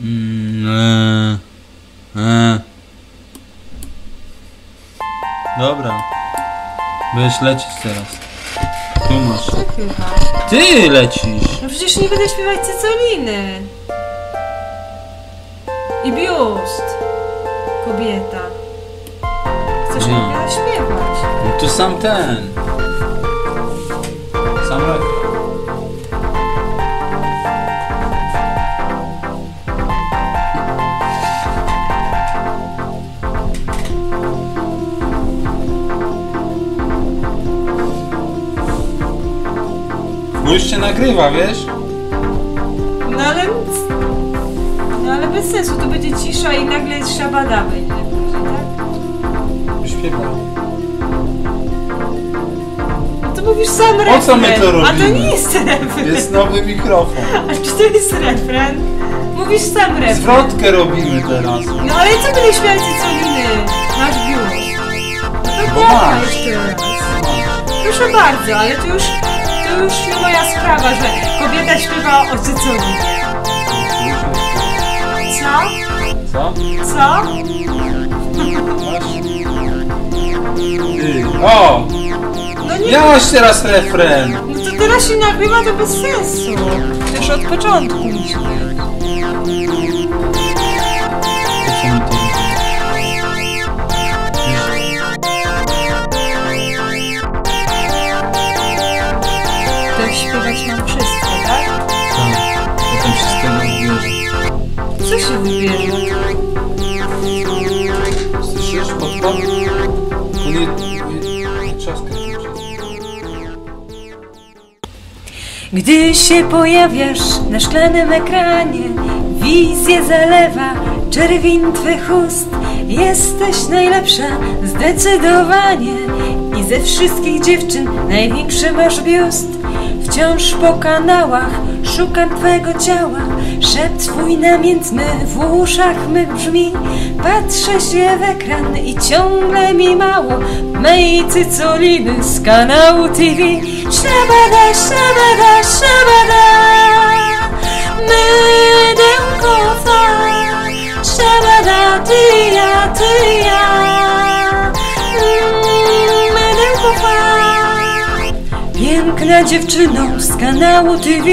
Mm, e, e. Dobra. Będziesz lecieć teraz. Tu masz. Ty lecisz! No przecież nie będę śpiewać cycoliny. I biust. Kobieta. Chcesz Nie. mi śpiewać? No to sam ten. Sam refren. Bo już się nagrywa, wiesz? No ale... No ale bez sensu, to będzie cisza i nagle szabada będzie. Tak? Śpiewaj. No to mówisz sam refren. co my to A to robimy? nie jest refren. Jest nowy mikrofon. A czy to jest refren? Mówisz sam refren. Zwrotkę robimy teraz. No ale co będę śpiewać cycoliny? Masz biust. No to masz. jeszcze raz. Proszę bardzo, ale to już, już nie moja sprawa, że kobieta śpiewa o cycolinie. Co? Co? Co? Ty. O! No nie, Miałaś teraz refren! no to teraz się nagrywa, to bez sensu. Też od początku Śpiewać mam wszystko, tak? Tak, potem się z tego wybierze. Co się wybierze? Słyszysz podpad? To nie... nie... nie trzaskaj tym Gdy się pojawiasz na szklanym ekranie, wizję zalewa czerwień twych ust. Jesteś najlepsza, zdecydowanie. I ze wszystkich dziewczyn największy masz biust. Wciąż po kanałach szukam twego ciała. Szept twój namiętny w uszach mych brzmi. Patrzę się w ekran i ciągle mi mało mej cycoliny z kanału TV. Szabada, szabada, szabada, Piękna dziewczyno z kanału TV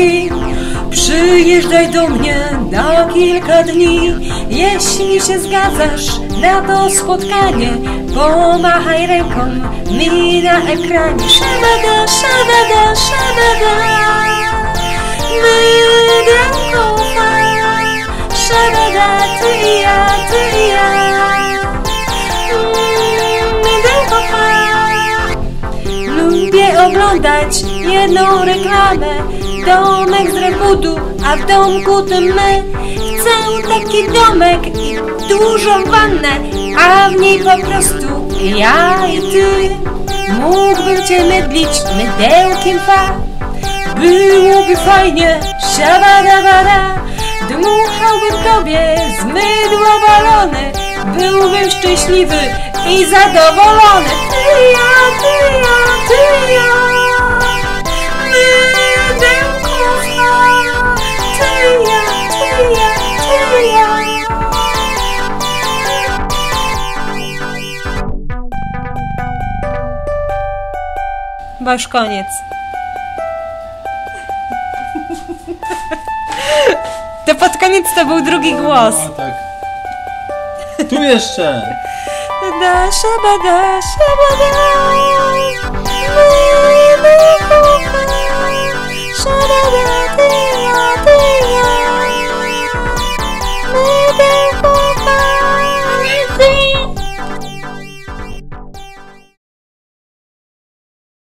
Przyjeżdżaj do mnie na kilka dni. Jeśli się zgadzasz na to spotkanie Pomachaj ręką mi na ekranie. Szabada, szabada, szabada Mydełkowa Szabada, oglądać jedną reklamę. Domek z rebudu, a w domku tym my. Chcę taki domek i dużą wannę A w niej po prostu ja i ty. Mógłbym cię mydlić mydełkiem fa. Byłoby fajnie, siabadabada Dmuchałbym tobie z mydła balony. Byłbym szczęśliwy i zadowolony Ty ja, ty ja, ty ja Mydełkowa Ty ja, ty ja, ty ja Chyba już koniec. To pod koniec to był drugi głos. A tak. Tu jeszcze! Da, szabada, szabada, mydełkowa.